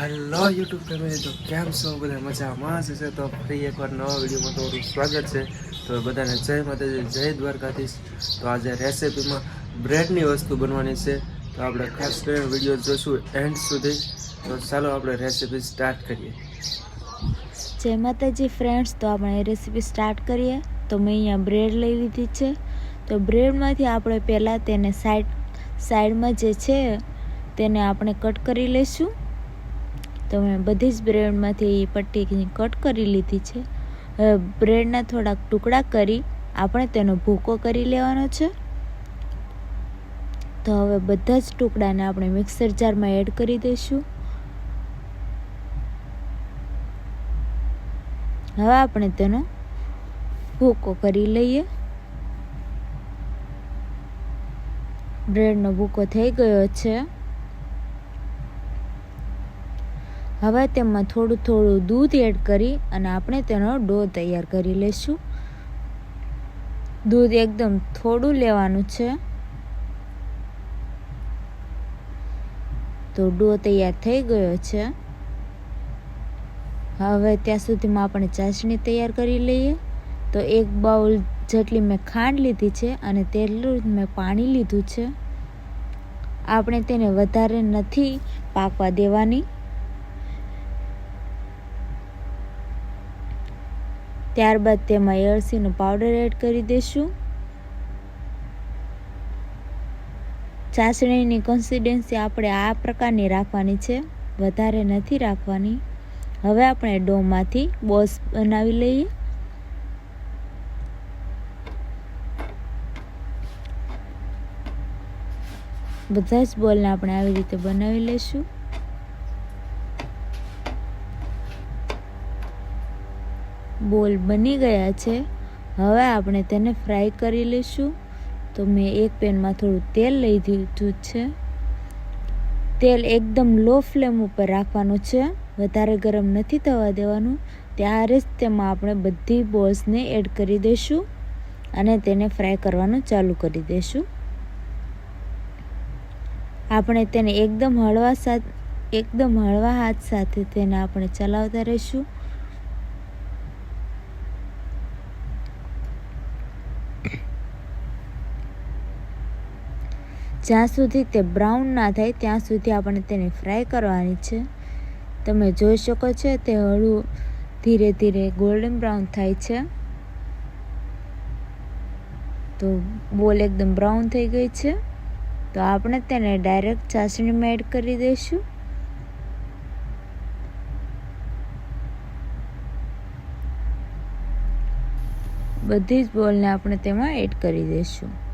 Hello YouTube family તો કેમ છો? બધા મજામાં છે. તો ફરી એકવાર નવા વિડીયોમાં તમારું સ્વાગત છે. તો બધાને જય માતાજી, જય દ્વારકાધીશ. તો આજે રેસીપીમાં બ્રેડની વસ્તુ બનવાની છે. તો આપણે ખાસ કરીને વીડિયો જોશું એન્ડ સુધી. તો ચાલો આપણે રેસીપી સ્ટાર્ટ કરીએ. જય માતાજી ફ્રેન્ડ્સ તો આપણે રેસીપી સ્ટાર્ટ કરીએ. તો મેં અહીંયા બ્રેડ લઈ લીધી છે. તો બ્રેડમાંથી આપણે પહેલાં તેને સાઈડ, સાઈડમાં જે છે, તેને આપણે કટ કરી લઈશું. તો મેં બધી જ બ્રેડમાંથી પટ્ટી કટ કરી લીધી છે. હવે બ્રેડના થોડાક ટુકડા કરી આપણે તેનો ભૂકો કરી લેવાનો છે. તો હવે બધા જ ટુકડાને આપણે મિક્સર જારમાં એડ કરી દઈશું. હવે આપણે તેનો ભૂકો કરી લઈએ. બ્રેડનો ભૂકો થઈ ગયો છે. હવે તેમાં થોડું થોડું દૂધ એડ કરી અને આપણે તેનો ડો તૈયાર કરી લઈશું. દૂધ એકદમ થોડું લેવાનું છે. તો ડો તૈયાર થઈ ગયો છે. હવે ત્યાં સુધીમાં આપણે ચાસણી તૈયાર કરી લઈએ. તો એક બાઉલ જેટલી મેં ખાંડ લીધી છે અને તેટલું જ મેં પાણી લીધું છે. આપણે તેને વધારે નથી પાકવા દેવાની. ત્યારબાદ તેમાં એળસીનો પાવડર એડ કરી દઈશું ચાસણીની કન્સિસ્ટન્સી આપણે આ પ્રકારની રાખવાની છે. વધારે નથી રાખવાની. હવે આપણે ડોમાંથી બોસ બનાવી લઈએ. બધા જ બોલને આપણે આવી રીતે બનાવી લઈશું. બોલ બની ગયા છે. હવે આપણે તેને ફ્રાય કરી લઈશું. તો મેં એક પેનમાં થોડું તેલ લઈ દીધું છે. તેલ એકદમ લો ફ્લેમ ઉપર રાખવાનું છે. વધારે ગરમ નથી થવા દેવાનું. ત્યારે જ તેમાં આપણે બધી બોલ્સને એડ કરી દઈશું અને તેને ફ્રાય કરવાનું ચાલુ કરી દઈશું. આપણે તેને એકદમ હળવા સાથ, એકદમ હળવા હાથ સાથે તેને આપણે ચલાવતા રહીશું. જ્યાં સુધી તે બ્રાઉન ના થાય, ત્યાં સુધી આપણે તેને ફ્રાય કરવાની છે. તમે જોઈ શકો છો તે હળવું, ધીરે ધીરે ગોલ્ડન બ્રાઉન થાય છે. તો બોલ એકદમ બ્રાઉન થઈ ગઈ છે. તો આપણે તેને ડાયરેક્ટ ચાસણીમાં એડ કરી દઈશું. બધી જ બોલને આપણે તેમાં એડ કરી દઈશું.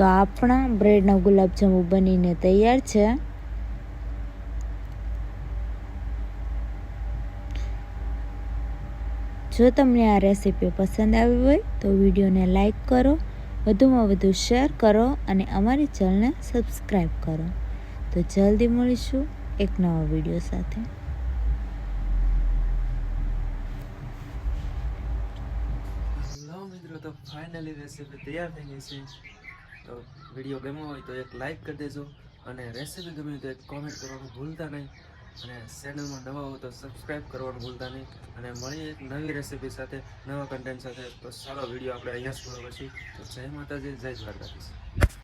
તો આપણા બ્રેડના ગુલાબજાંબુ બનીને તૈયાર છે. જો તમને આ રેસીપી પસંદ આવી હોય તો વિડીયોને લાઈક કરો, વધુમાં વધુ શેર કરો અને અમારી ચેનલને સબસ્ક્રાઈબ કરો. તો જલ્દી મળીશું એક નવા વીડિયો સાથે. તો ફાઇનલી રેસીપી તૈયાર થઈ ગઈ છે. તો વીડિયો ગમ્યો હોય તો એક લાઈક કરી દેજો અને રેસીપી ગમી હોય તો એક કોમેન્ટ કરવાનું ભૂલતા નહીં. અને ચેનલમાં નવા હો તો સબસ્ક્રાઈબ કરવાનું ભૂલતા નહીં. અને મળીએ એક નવી રેસીપી સાથે, નવા કન્ટેન્ટ સાથે. તો સારો વીડિયો આપણે અહીંયા જ પૂરો પછી તો જય માતાજી, જય દ્વારકાધીશ.